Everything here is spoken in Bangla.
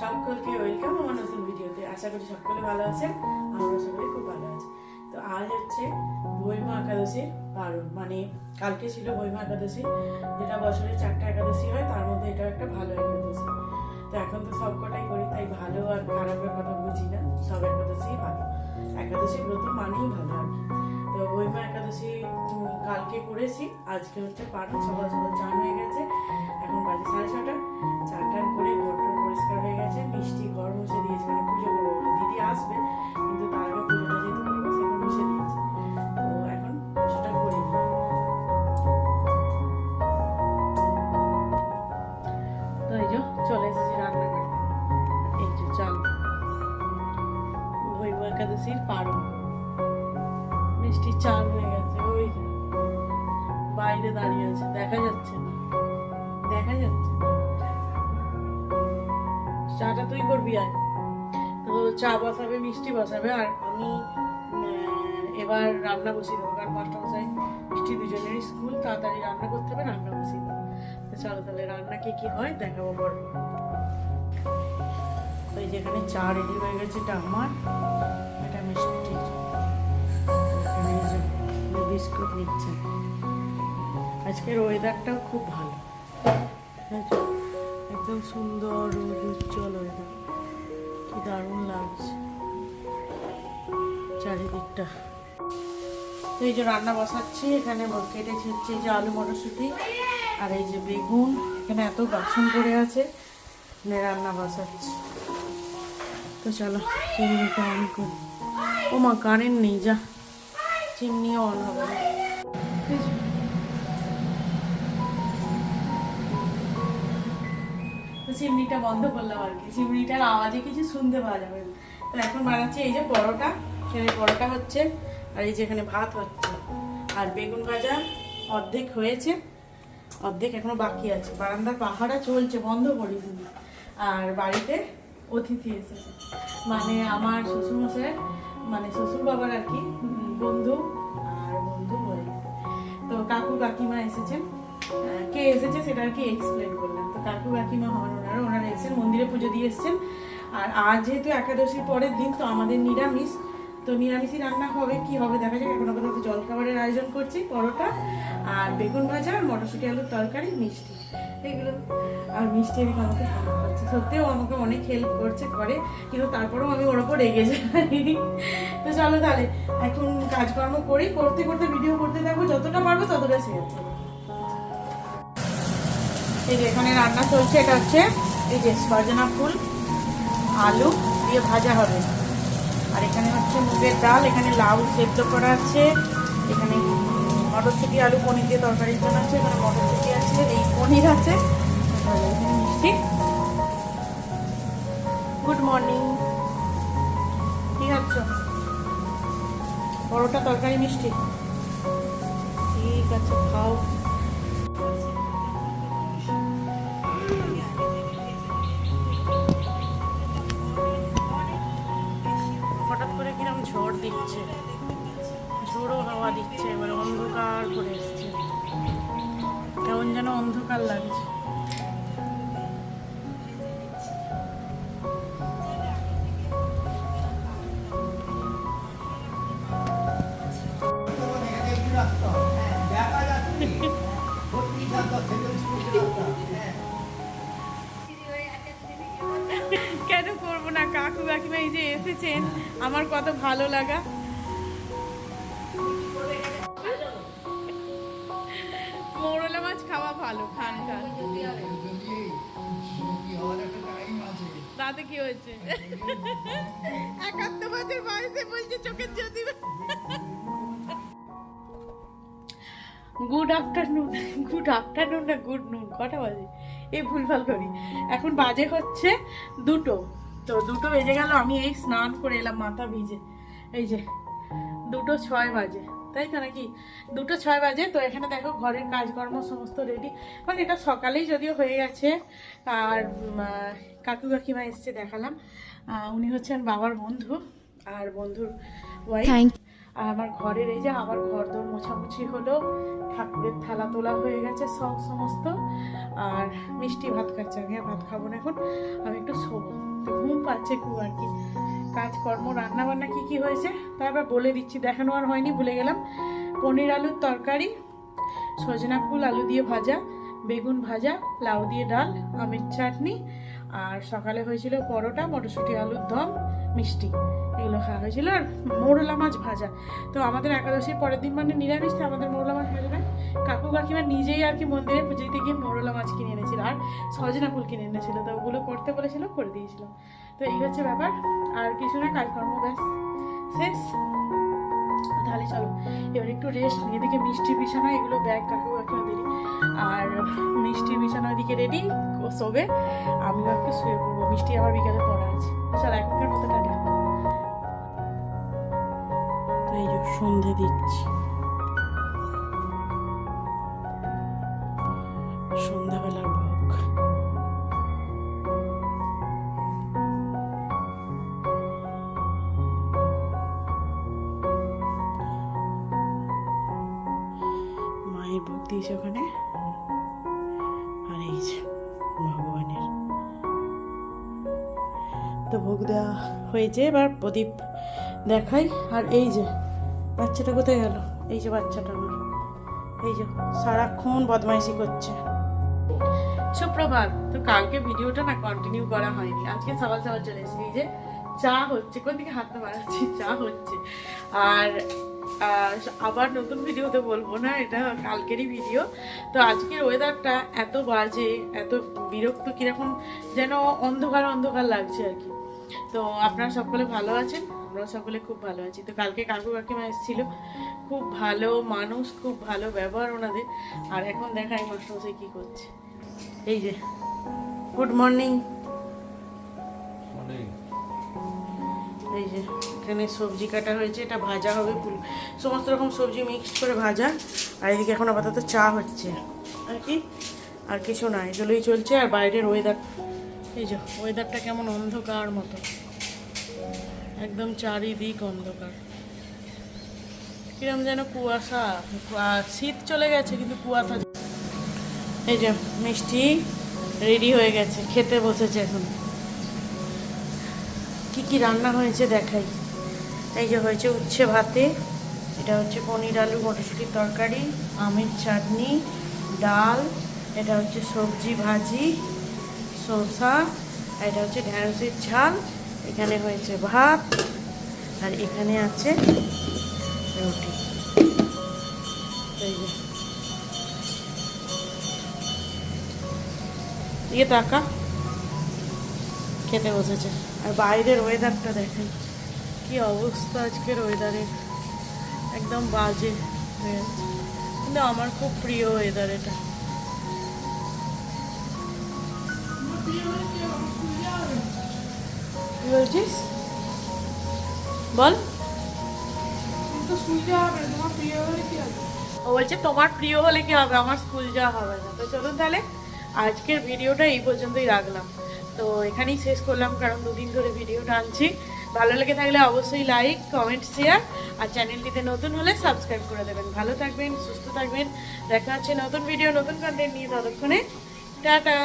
সকলকে ওয়েলকাম আমার নতুন ভিডিওতে আশা করি সকলে ভালো আছেন আমরা সকলে খুব ভালো আছি। তো আজ হচ্ছে বৈমা একাদশীর পারণ মানে কালকে ছিল বৈমা একাদশী, যেটা বছরে চারটা একাদশী হয়, তার মধ্যে এটা একটা ভালো একাদশী। তো এখন তো সব কটাই করি, তাই ভালো আর খারাপের কথা বুঝি না, সব একাদশী ভালো। একাদশী ব্রত মানেই ভালো আর তো বৈমা একাদশী কালকে করেছি, আজকে হচ্ছে পারণ সকাল সকাল চান হয়ে গেছে, এখন বাজে সাড়ে ছটা, চান টান করে ঘর পরিষ্কার হয়ে গেছে, মিষ্টি ঘর মুছে দিয়েছে মানে পুজো করব। দিদি আসবে, কিন্তু তার আগে পুজোটা যেহেতু করব সেখানে মুছে দিয়েছে। এখন চলে এসেছি চাল। হয়ে গেছে, ওই বাইরে দাঁড়িয়ে আছে, দেখা যাচ্ছে না। দেখা যাচ্ছে না। চাটা তুই করবি আর তো চা বসাবে, মিষ্টি বসাবে, আর আমি এবার রান্না বসিয়ে দেবো, কারণ মাস্টার মশাই মিষ্টি দুজনেরই স্কুল, তাড়াতাড়ি রান্না করতে হবে, রান্না বসিয়ে দেবো। তো চলো তাহলে রান্না কি কি হয় দেখাবো তো এই যেখানে চা রেডি হয়ে গেছে, এটা আমার, এটা মিষ্টি। বিস্কুট নিচ্ছে। আজকের ওয়েদারটাও খুব ভালো। একদম সুন্দর রোদ উজ্জ্বল ওয়েদার কি দারুণ লাগছে। চারিদিকটা। তো এই যে রান্না বসাচ্ছি, এখানে কেটেছি হচ্ছে যে আলু মটরশুঁটি আর এই যে বেগুন। এখানে এত বাসন পড়ে আছে, এখানে রান্না বসাচ্ছি। তো চলো চিমনিটা অন করি। ও মা কারেন্ট নেই, যা। চিমনিও অন হবে না। চিমনিটা বন্ধ করলাম আর কি। চিমনিটার আওয়াজে কিছু শুনতে পাওয়া যাবে তো এখন বানাচ্ছি এই যে পরোটা। এখানে পরোটা হচ্ছে আর এই যে এখানে ভাত হচ্ছে। আর বেগুন ভাজা অর্ধেক হয়েছে। অর্ধেক এখনও বাকি আছে। বারান্দার পাহাড়া চলছে, বন্ধ করি আর বাড়িতে অতিথি এসেছে। মানে আমার শ্বশুরমশাই মানে শ্বশুর বাবার আর কি, বন্ধু আর বন্ধু তো কাকু কাকিমা এসেছেন। কে এসেছে সেটা আর কি এক্সপ্লেন করলাম। তো কাকু কাকিমা হন ওনারা ওনারা এসেছেন, মন্দিরে পুজো দিয়ে এসেছেন। আর আজ যেহেতু একাদশীর পরের দিন, তো আমাদের নিরামিষ। তো নিরামিষই রান্না হবে, কি হবে দেখা যাক। এখন আপাতত জল খাবারের আয়োজন করছি, পরোটা আর বেগুন ভাজা আর মটরশুঁটি আলুর তরকারি, মিষ্টি। এগুলো আর মিষ্টি এদিকে আমাকে করছে সত্যিও আমাকে অনেক হেল্প করছে, করে, কিন্তু তারপরেও আমি ওর ওপর রেগে যাই তো চলো তাহলে, এখন কাজকর্ম করি, করতে করতে ভিডিও করতে থাকব। যতটা পারব ততটা শেয়ার করব। এই যে এখানে রান্না চলছে এটা হচ্ছে এই যে সজনা ফুল আলু দিয়ে ভাজা হবে। আর এখানে হচ্ছে মুগের ডাল এখানে লাউ সেদ্ধ করা আছে এখানে মটরশুঁটি আলু পনির দিয়ে তরকারির জন্য আছে এখানে মটরশুঁটি আছে এই পনির আছে। মিষ্টি গুড মর্নিং কি খাচ্ছ? পরোটা তরকারি মিষ্টি? ঠিক আছে খাও। যেন অন্ধকার লাগছে। কেন করব না? কাকু কাকিমা এই যে এসেছেন, আমার কত ভালো লাগা। মাছ খাওয়া ভালো খান খান তাতে কি হয়েছে? একাত্তর বছর বয়সে বলছে চোখের জ্যোতি। গুড আফটারনুন গুড আফটারনুন না গুড নুন কটা বাজে? এই ভুলভাল করি। এখন বাজে হচ্ছে দুটো। তো দুটো বেজে গেল, আমি এই স্নান করে এলাম মাথা ভিজে। এই যে, দুটো ছয় বাজে। তাই তো নাকি? দুটো ছয় বাজে তো এখানে দেখো ঘরের কাজকর্ম সমস্ত রেডি মানে এটা সকালেই যদিও হয়ে গেছে আর কাকু কাকিমা এসছে দেখালাম। উনি হচ্ছেন বাবার বন্ধু আর বন্ধুর ওয়াইফ আর আমার ঘরের এই যে আমার ঘর দোর মোছামুছি হলো ঠাকুরের থালা তোলা হয়ে গেছে সব সমস্ত। আর মিষ্টি ভাত খাচ্ছে আমি ভাত খাব না এখন। আমি একটু শোবো ঘুম পাচ্ছে খুব আর কি। কাজকর্ম, রান্নাবান্না কি কি হয়েছে? তারপর বলে দিচ্ছি। দেখানো আর হয়নি, ভুলে গেলাম। পনির আলুর তরকারি, সজনা ফুল, আলু দিয়ে ভাজা, বেগুন ভাজা, লাউ দিয়ে ডাল, আমের চাটনি আর সকালে হয়েছিল পরোটা, মটরশুঁটি, আলুর দম, মিষ্টি। এগুলো খাওয়া হয়েছিল। আর মোরলা মাছ ভাজা। তো আমাদের একাদশীর পরের দিন মানে নিরামিষ তো আমাদের মোরলা মাছ ভাজা না কাকু কাকিমা নিজেই আর কি মন্দিরে পুজোতে গিয়ে মোরলা মাছ কিনে এনেছিল। আর সজনা ফুল কিনে এনেছিল। তো ওগুলো করতে বলেছিল, করে দিয়েছিলাম তো এই হচ্ছে ব্যাপার। আর কিছু না, কাজকর্ম ব্যাস। শেষ। তাহলে চলো, এবার একটু রেস্ট এদিকে মিষ্টি বিছানা, এগুলো ব্যাগ, কাকু কাকিমা দেরি। আর মিষ্টি বিছানা ওদিকে রেডি শোবে আমিও একটু শুয়ে পড়ব। মিষ্টি আবার বিকালে পড়া আছে। চলো এখনকার মতো টাটা তো এই সন্ধে দিচ্ছি। সন্ধ্যাবেলার ভোগ। মায়ের ভোগ দিয়েছে ওখানে। আর এই যে ভোগ দেওয়া হয়েছে। এবার প্রদীপ দেখাই। আর এই যে, বাচ্চাটা কোথায় গেল? এই যে বাচ্চাটা আমার। এই যে, সারাক্ষণ বদমাইশি করছে। সুপ্রভাত, তো কালকে ভিডিওটা না কন্টিনিউ করা হয়নি। আজকে সকাল সকাল চলে এসেছি। যে, চা হচ্ছে। কোন দিকে হাত মারাচ্ছি চা হচ্ছে। আর আবার নতুন ভিডিওতে বলব না, এটা কালকেরই ভিডিও তো আজকের ওয়েদারটা এত বাজে, এত বিরক্ত, কীরকম যেন অন্ধকার অন্ধকার লাগছে আর কি। তো আপনারা সকলে ভালো আছেন? আমরা সকলে খুব ভালো আছি। তো কালকে কাকু কাকিমা এসেছিল। খুব ভালো মানুষ খুব ভালো ব্যবহার ওনাদের। আর এখন দেখাই মাস্টারমশাই কি করছে। এই যে গুড মর্নিং এই যে এখানে সবজি কাটা হয়েছে এটা ভাজা হবে ফুল সমস্ত রকম সবজি মিক্সড করে ভাজা। আর এদিকে এখন আপাতত চা হচ্ছে। আর কি? আর কিছু না এগুলোই চলছে। আর বাইরের ওয়েদার এই যে ওয়েদারটা কেমন অন্ধকার মতো। একদম চারিদিক অন্ধকার। কিরম যেন কুয়াশা, কুয়া- শীত চলে গেছে, কিন্তু কুয়াশা এই যে, মিষ্টি রেডি হয়ে গেছে, খেতে বসেছে এখন। কি কি রান্না হয়েছে দেখাই। এই যে হয়েছে উচ্ছে ভাতে, এটা হচ্ছে পনির আলু, মটরশুঁটির তরকারি, আমের চাটনি, ডাল, এটা হচ্ছে সবজি ভাজি শসা আর এটা হচ্ছে ঢ্যাঁড়সের ঝাল, এখানে হয়েছে ভাত, আর এখানে আছে রুটি। এই যে। দিয়ে টাকা, খেতে বসেছে। আর বাইরের ওয়েদারটা দেখেন, কি অবস্থা আজকের ওয়েদারের একদম বাজে। হয়ে কিন্তু আমার খুব প্রিয় ওয়েদার এটা। কি বলছিস বল। ও বলছে তোমার প্রিয় হলে কি হবে? আমার স্কুল যাওয়া হবে না। তো চলুন তাহলে আজকের ভিডিওটা এই পর্যন্তই রাখলাম। তো এখানেই শেষ করলাম কারণ দুদিন ধরে ভিডিওটা আনছি। ভালো লেগে থাকলে অবশ্যই লাইক কমেন্ট শেয়ার আর চ্যানেলটিতে নতুন হলে সাবস্ক্রাইব করে দেবেন। ভালো থাকবেন সুস্থ থাকবেন। দেখা হচ্ছে নতুন ভিডিও নতুন কন্টেন্ট নিয়ে ততক্ষণে। টাটা!